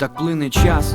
Так плине час,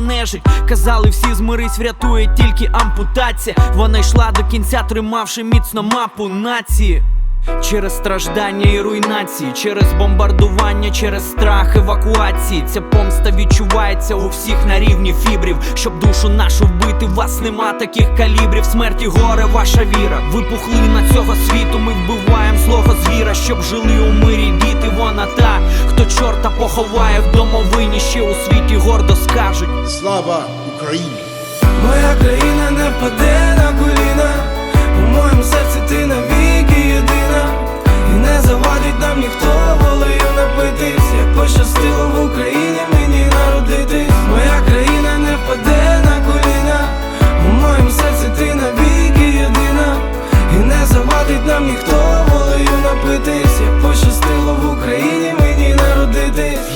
нежить. Казали, всі змирись, врятує тільки ампутація. Вона йшла до кінця, тримавши міцно мапу нації. Через страждання і руйнації, через бомбардування, через страх евакуації. Ця помста відчувається у всіх на рівні фібрів. Щоб душу нашу вбити, вас нема таких калібрів. Смерті горе, ваша віра. Ви пухлина цього світу. Ми вбиваємо злого звіра, щоб жили у мирі діти. Вона та, хто чорта поховає в домовині, ще у світі гордо скажуть. Слава Україні! Моя країна не впаде на коліна, у моєму серці ти